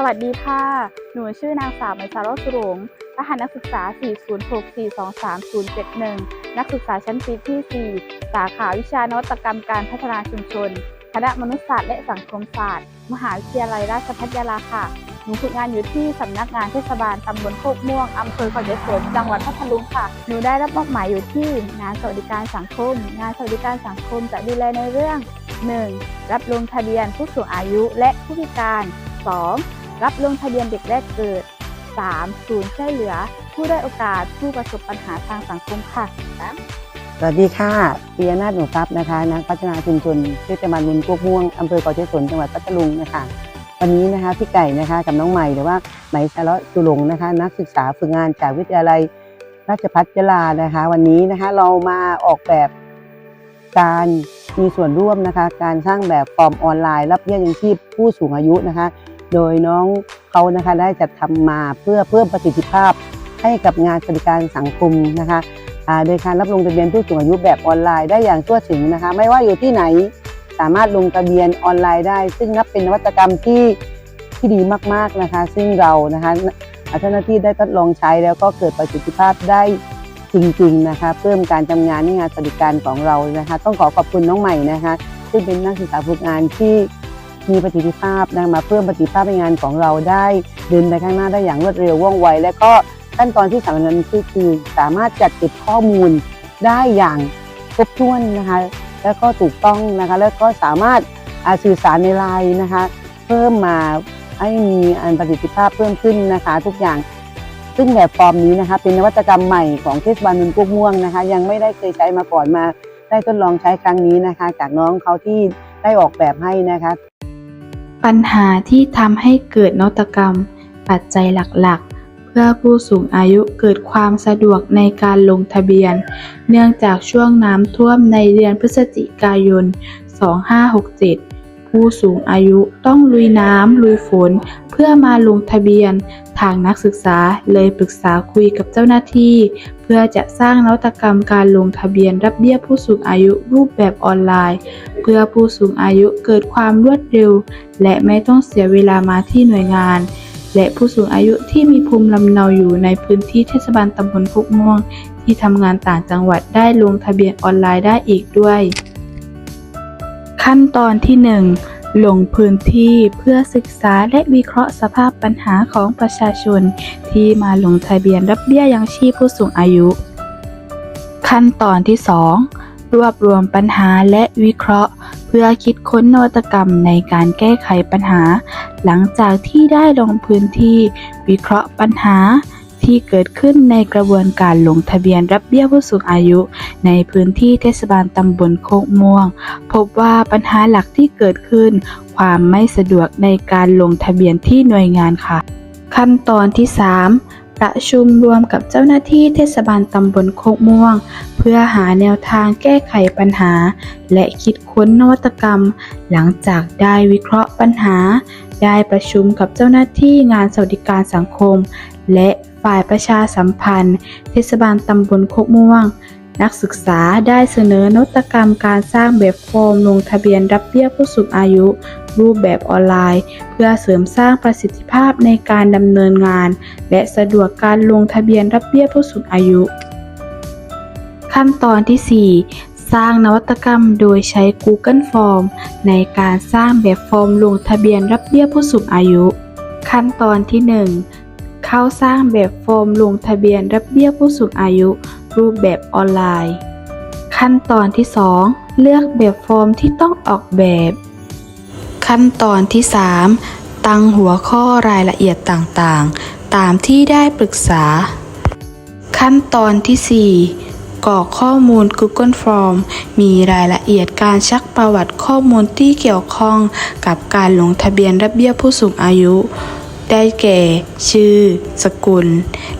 สวัสดีค่ะ หนูชื่อนางสาวไมษารสุรงรหัสนักศึกษา 406423071 นักศึกษาชั้นปีที่ 4 สาขาวิชานวัตกรรมการพัฒนาชุมชน คณะมนุษยศาสตร์และสังคมศาสตร์ มหาวิทยาลัยราชภัฏยาลาค่ะ หนูฝึกงานอยู่ที่สำนักงานเทศบาลตำบลโคกม่วงอำเภอขาใหญ่นจังหวัดพัทลุงค่ะ หนูได้รับมอบหมายอยู่ที่งานสวัสดิการสังคม งานสวัสดิการสังคมจะดูแลในเรื่อง 1. รับลงทะเบียนผู้สูงอายุและผู้พิการ 2. รับลงทะเบียนเด็กแรกเกิด 3. ศูนย์ช่วยเหลือ ผู้ได้อยโอกาสผู้ประสบปัญหาทางสังคมค่ะ สวัสดีค่ะปียนาถหนูทรัพย์นะคะ นักพัฒนาชุมชนเทศบาลบุญพวกม่วงอำเภอเกาะเทศนจังหวัดพัทลุงนะคะ วันนี้นะคะพี่ไก่นะคะกับน้องใหม่หรือว่าไหมชาเลาะสุหลงนะคะ นักศึกษาฝึกงานจากวิทยาลัยราชภัฏยาลานะคะ วันนี้นะคะเรามาออกแบบการมีส่วนร่วมนะคะ การสร้างแบบฟอร์มออนไลน์ รับเบี้ยยังชีพผู้สูงอายุนะคะ โดยน้องเขานะคะได้จัดทำมาเพื่อเพิ่มประสิทธิภาพให้กับงานสวัสดิการสังคมนะคะโดยการรับลงทะเบียนผู้สูงอายุแบบออนไลน์ได้อย่างทั่วถึงนะคะไม่ว่าอยู่ที่ไหนสามารถลงทะเบียนออนไลน์ได้ ซึ่งนับเป็นนวัตกรรมที่ที่ดีมากๆนะคะ ซึ่งเรานะคะเจ้าหน้าที่ได้ทดลองใช้แล้วก็เกิดประสิทธิภาพได้จริงๆนะคะเพิ่มการทำงานในงานสวัสดิการของเรานะคะ ต้องขอขอบคุณน้องใหม่นะคะ ซึ่งเป็นนักศึกษาฝึกงานที่ มีประสิทธิภาพนะมาเพิ่มประสิทธิภาพในงานของเราได้เดินไปข้างหน้าได้อย่างรวดเร็วว่องไว และก็ขั้นตอนที่สำคัญที่คือสามารถจัดเก็บข้อมูลได้อย่างครบถ้วนนะคะ แล้วก็ถูกต้องนะคะ แล้วก็สามารถอ่าสื่อสารในไลน์นะคะ เพิ่มมาให้มีอันประสิทธิภาพเพิ่มขึ้นนะคะ ทุกอย่างซึ่งแบบฟอร์มนี้นะคะ เป็นนวัตกรรมใหม่ของเทศบาลเมืองกุ้งม่วงนะคะ ยังไม่ได้เคยใช้มาก่อนมาได้ทดลองใช้ครั้งนี้นะคะ จากน้องเขาที่ได้ออกแบบให้นะคะ ปัญหาที่ทำให้เกิดนวัตกรรม ปัจจัยหลักๆ เพื่อผู้สูงอายุเกิดความสะดวกในการลงทะเบียน เนื่องจากช่วงน้ำท่วมในเดือนพฤศจิกายน 2567 ผู้สูงอายุต้องลุยน้ำลุยฝน เพื่อมาลงทะเบียน ทางนักศึกษาเลยปรึกษาคุยกับเจ้าหน้าที่ พื่อจะสร้างนวัตกรรมการลงทะเบียนรับเบี้ยผู้สูงอายุรูปแบบออนไลน์ เพื่อผู้สูงอายุเกิดความรวดเร็ว และไม่ต้องเสียเวลามาที่หน่วยงาน และผู้สูงอายุที่มีภูมิลำเนาอยู่ในพื้นที่เทศบาลตำบลพุกม่วง ที่ทำงานต่างจังหวัดได้ลงทะเบียนออนไลน์ได้อีกด้วย ขั้นตอนที่ 1 ลงพื้นที่เพื่อศึกษาและวิเคราะห์สภาพปัญหาของประชาชน ที่มาลงทะเบียนรับเบี้ยยังชีพผู้สูงอายุ ขั้นตอนที่ 2 รวบรวมปัญหาและวิเคราะห์ เพื่อคิดค้นนวัตกรรมในการแก้ไขปัญหา หลังจากที่ได้ลงพื้นที่ วิเคราะห์ปัญหา ที่เกิดขึ้นในกระบวนการลงทะเบียนรับเบี้ยผู้สูงอายุ ในพื้นที่เทศบาลตำบลโคกม่วง พบว่าปัญหาหลักที่เกิดขึ้น ความไม่สะดวกในการลงทะเบียนที่หน่วยงานค่ะ ขั้นตอนที่ 3ประชุมรวมกับเจ้าหน้าที่เทศบาลตำบลโคกม่วง เพื่อหาแนวทางแก้ไขปัญหา และคิดค้นนวัตกรรม หลังจากได้วิเคราะห์ปัญหา ได้ประชุมกับเจ้าหน้าที่งานสวัสดิการสังคม และ ฝ่ายประชาสัมพันธ์ เทศบาลตำบลโคกม่วง นักศึกษาได้เสนอนวัตกรรมการสร้างแบบฟอร์มลงทะเบียนรับเบี้ยผู้สูงอายุ รูปแบบออนไลน์ เพื่อเสริมสร้างประสิทธิภาพในการดำเนินงาน และสะดวกการลงทะเบียนรับเบี้ยผู้สูงอายุ ขั้นตอนที่ 4สร้างนวัตกรรมโดยใช้ Google Form ในการสร้างแบบฟอร์มลงทะเบียนรับเบี้ยผู้สูงอายุ ขั้นตอนที่1 เข้าสร้างแบบฟอร์มลงทะเบียนรับเบี้ยผู้สูงอายุ รูปแบบออนไลน์ ขั้นตอนที่ 2 เลือกแบบฟอร์มที่ต้องออกแบบ ขั้นตอนที่ 3 ตั้งหัวข้อรายละเอียดต่างๆ ตามที่ได้ปรึกษา ขั้นตอนที่ 4กรอกข้อมูล Google Form มีรายละเอียดการชักประวัติข้อมูลที่เกี่ยวข้องกับการลงทะเบียนรับเบี้ยผู้สูงอายุ ได้แก่ ชื่อ สกุล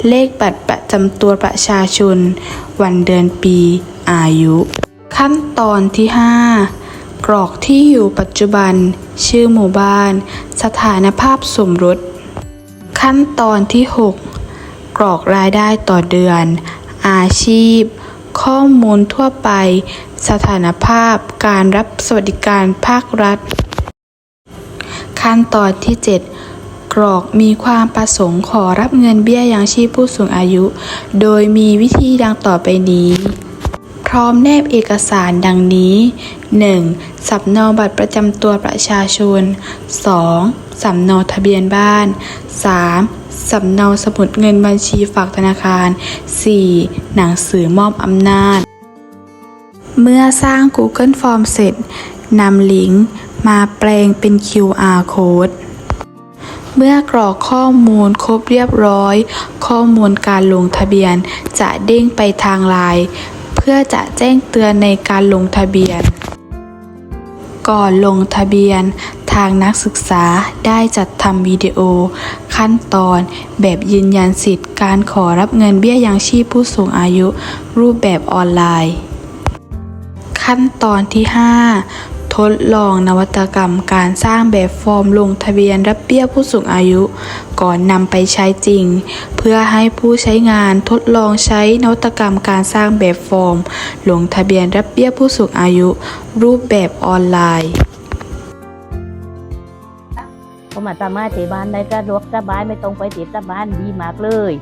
เลขบัตรประจำตัวประชาชน วันเดือนปี อายุ ขั้นตอนที่ 5 กรอกที่อยู่ปัจจุบัน ชื่อหมู่บ้าน สถานภาพสมรส ขั้นตอนที่ 6 กรอกรายได้ต่อเดือน อาชีพ ข้อมูลทั่วไป สถานภาพการรับสวัสดิการภาครัฐ ขั้นตอนที่ 7 กรอกมีความประสงค์ขอรับเงินเบี้ยยังชีพผู้สูงอายุ โดยมีวิธีดังต่อไปนี้ พร้อมแนบเอกสารดังนี้ 1. สำเนาบัตรประจำตัวประชาชน 2. สำเนาทะเบียนบ้าน 3. สำเนาสมุดเงินบัญชีฝากธนาคาร 4. หนังสือมอบอำนาจ เมื่อสร้าง Google Form เสร็จนำลิงก์มาแปลงเป็น QR code เมื่อกรอกข้อมูลครบเรียบร้อย ข้อมูลการลงทะเบียน จะเด้งไปทางไลน์เพื่อจะแจ้งเตือนในการลงทะเบียน ก่อนลงทะเบียน ทางนักศึกษาได้จัดทำวิดีโอ ขั้นตอนแบบยืนยันสิทธิ์การขอรับเงินเบี้ยยังชีพผู้สูงอายุ รูปแบบออนไลน์ ขั้นตอนที่ 5 ทดลองนวัตกรรมการสร้างแบบฟอร์มลงทะเบียนรับเบี้ยผู้สูงอายุ ก่อนนำไปใช้จริง เพื่อให้ผู้ใช้งานทดลองใช้นวัตกรรมการสร้างแบบฟอร์ม ลงทะเบียนรับเบี้ยผู้สูงอายุ รูปแบบออนไลน์เขามาสามารถที่บ้านได้สะดวกสบายไม่ต้องไปติดตามบ้านดีมากเลย